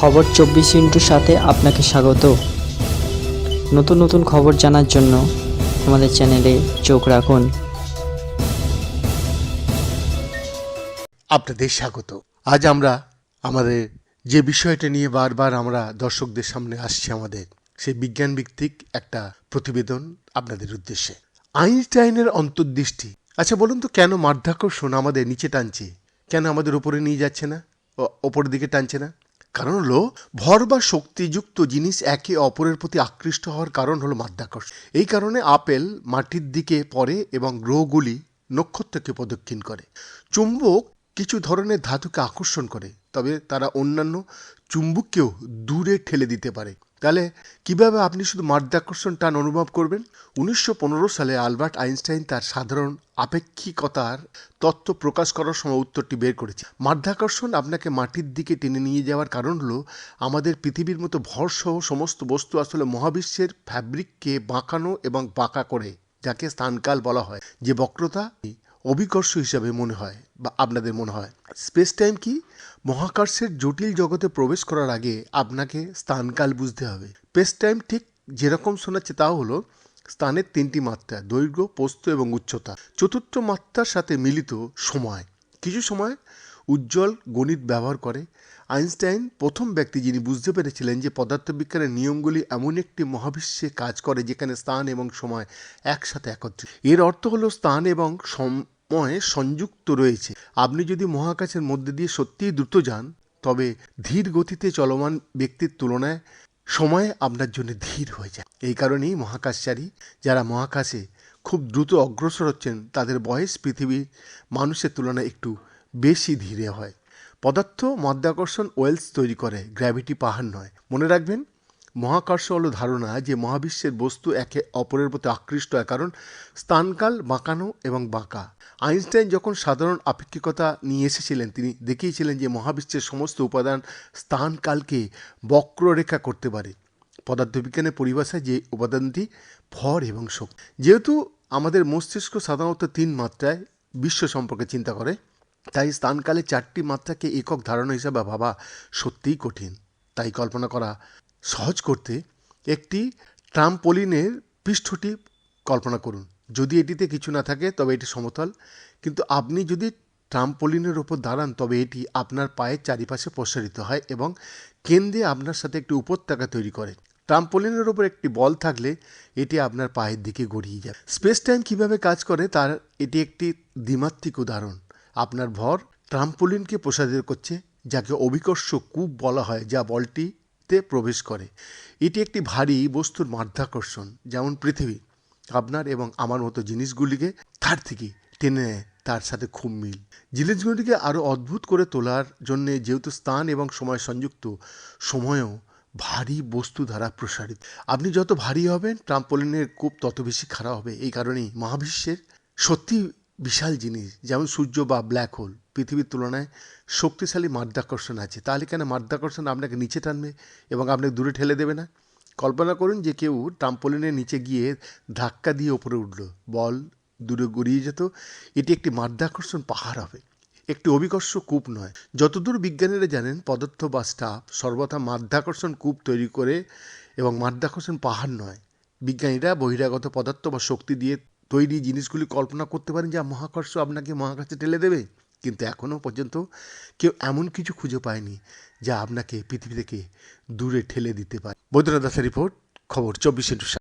খবর চব্বিশ ইন্টুর সাথে আপনাকে স্বাগত। নতুন নতুন খবর জানার জন্য আমাদের চ্যানেলে চোখ রাখুন। আপনাদের স্বাগত। আজ আমরা আমাদের যে বিষয়টা নিয়ে বারবার আমরা দর্শকদের সামনে আসছি আমাদের, সেই বিজ্ঞান ভিত্তিক একটা প্রতিবেদন আপনাদের উদ্দেশ্যে। আইনস্টাইনের অন্তর্দৃষ্টি। আচ্ছা বলুন তো কেন মাধ্যাকর্ষণ আমাদের নিচে টানছে? কেন আমাদের উপরে নিয়ে যাচ্ছে না? ওপরের দিকে টানছে না? কারণ হলো, ভর বা শক্তিযুক্ত জিনিস একে অপরের প্রতি আকৃষ্ট হওয়ার কারণ হলো মাধ্যাকর্ষণ। এই কারণে আপেল মাটির দিকে পড়ে এবং গ্রহগুলি নক্ষত্রকে প্রদক্ষিণ করে। চুম্বক কিছু ধরনের ধাতুকে আকর্ষণ করে, তবে তারা অন্যান্য চুম্বককেও দূরে ঠেলে দিতে পারে। তাহলে কীভাবে আপনি শুধু মাধ্যাকর্ষণ টান অনুভব করবেন? উনিশশো পনেরো সালে আলবার্ট আইনস্টাইন তার সাধারণ আপেক্ষিকতার তত্ত্ব প্রকাশ করার সময় উত্তরটি বের করেছে। মাধ্যাকর্ষণ আপনাকে মাটির দিকে টেনে নিয়ে যাওয়ার কারণ হলো, আমাদের পৃথিবীর মতো ভরসহ সমস্ত বস্তু আসলে মহাবিশ্বের ফ্যাব্রিককে বাঁকানো এবং বাঁকা করে, যাকে স্থানকাল বলা হয়। যে বক্রতা অবিকর্ষ হিসাবে মনে হয়, বা আপনাদের মনে হয়। স্পেস টাইম কি? মহাকর্ষের জটিল জগতে প্রবেশ করার আগে আপনাকে স্থানকাল বুঝতে হবে। স্পেস টাইম ঠিক যেরকম শোনাচ্ছে তাও হলো স্থানের তিনটি মাত্রা, দৈর্ঘ্য পোস্ত এবং উচ্চতা। চতুর্থ মাত্রার সাথে মিলিত সময়। কিছু সময় উজ্জ্বল গণিত ব্যবহার করে। আইনস্টাইন প্রথম ব্যক্তি যিনি বুঝতে পেরেছিলেন যে পদার্থবিজ্ঞানের নিয়মগুলি এমন একটি মহাবিশ্বে কাজ করে যেখানে স্থান এবং সময় একসাথে একত্রিত। এর অর্থ হলো স্থান এবং সময় সংযুক্ত রয়েছে। আপনি যদি মহাকাশের মধ্যে দিয়ে সত্যিই দ্রুত যান, তবে ধীর গতিতে চলমান ব্যক্তির তুলনায় সময় আপনার জন্য ধীর হয়ে যায়। এই কারণেই মহাকাশচারী যারা মহাকাশে খুব দ্রুত অগ্রসর হচ্ছেন, তাদের বয়স পৃথিবীর মানুষের তুলনায় একটু বেশি ধীরে হয়। পদার্থ মাধ্যাকর্ষণ ওয়েলস তৈরি করে, গ্র্যাভিটি পাহাড় নয়। মনে রাখবেন, মহাকর্ষ হলো ধারণা যে মহাবিশ্বের বস্তু একে অপরের প্রতি আকৃষ্ট হয় কারণ স্থানকাল বাঁকানো এবং বাঁকা। আইনস্টাইন যখন সাধারণ আপেক্ষিকতা নিয়ে এসেছিলেন, তিনি দেখিয়েছিলেন যে মহাবিশ্বের সমস্ত উপাদান স্থানকালকে বক্ররেখা করতে পারে। পদার্থবিজ্ঞানের পরিভাষায় যে উপাদানটি ভর এবং শক্তি। যেহেতু আমাদের মস্তিষ্ক সাধারণত তিন মাত্রায় বিশ্ব সম্পর্কে চিন্তা করে তাই স্থানকালে চারটি মাত্রাকে একক ধারণা হিসাবে ভাবা সত্যিই কঠিন। তাই কল্পনা করা সহজ করতে একটি ট্রাম্পোলিনের পৃষ্ঠটি কল্পনা করুন। যদি এটিতে কিছু না থাকে, তবে এটি সমতল। কিন্তু আপনি যদি ট্রাম্পোলিনের ওপর দাঁড়ান, তবে এটি আপনার পায়ের চারিপাশে প্রসারিত হয় এবং কেন্দ্রে আপনার সাথে একটি উপত্যকা তৈরি করে। ট্রাম্পোলিনের ওপর একটি বল থাকলে এটি আপনার পায়ের দিকে গড়িয়ে যায়। স্পেস টাইম কীভাবে কাজ করে, তার এটি একটি দ্বিমাত্রিক উদাহরণ। আপনার ভর ট্রাম্পোলিনকে প্রসারিত করছে, যাকে অভিকর্ষ কূপ বলা হয়, যা বলটিতে প্রবেশ করে। এটি একটি ভারী বস্তুর মাধ্যাকর্ষণ, যেমন পৃথিবী। আপনার এবং আমার মতো জিনিসগুলিকে তার থেকে টেনে নেয়, তার সাথে খুব মিল। জিনিসগুলিকে আরও অদ্ভুত করে তোলার জন্যে যেহেতু স্থান এবং সময় সংযুক্ত, সময়ও ভারী বস্তু দ্বারা প্রসারিত। আপনি যত ভারী হবেন, ট্রাম্পোলিনের কূপ তত বেশি খারাপ হবে। এই কারণেই মহাবিশ্বের সত্যি বিশাল জিনিস। যেমন সূর্য বা ব্ল্যাক হোল পৃথিবীর তুলনায় শক্তিশালী মাধ্যাকর্ষণ আছে। তাহলে কেন মাধ্যাকর্ষণ আপনাকে নিচে টানবে এবং আপনাকে দূরে ঠেলে দেবে না? কল্পনা করুন যে কেউ ট্রাম্পোলিনের নিচে গিয়ে ধাক্কা দিয়ে ওপরে উঠল। বল দূরে গড়িয়ে যেত। এটি একটি মাধ্যাকর্ষণ পাহাড় হবে। একটি অভিকর্ষ কূপ নয়। যতদূর বিজ্ঞানীরা জানেন, পদার্থ বা স্টাফ সর্বদা মাধ্যাকর্ষণ কূপ তৈরি করে এবং মাধ্যাকর্ষণ পাহাড় নয়। বিজ্ঞানীরা বহিরাগত পদার্থ বা শক্তি দিয়ে তৈরি জিনিসগুলি কল্পনা করতে পারেন যা মহাকর্ষ আপনাকে মহাকাশে ঠেলে দেবে। কিন্তু এখনও পর্যন্ত কেউ এমন কিছু খুঁজে পায়নি যা আপনাকে পৃথিবী থেকে দূরে ঠেলে দিতে পারে। বৈদ্যনাথ দাসের রিপোর্ট, খবর চব্বিশ ইন্টু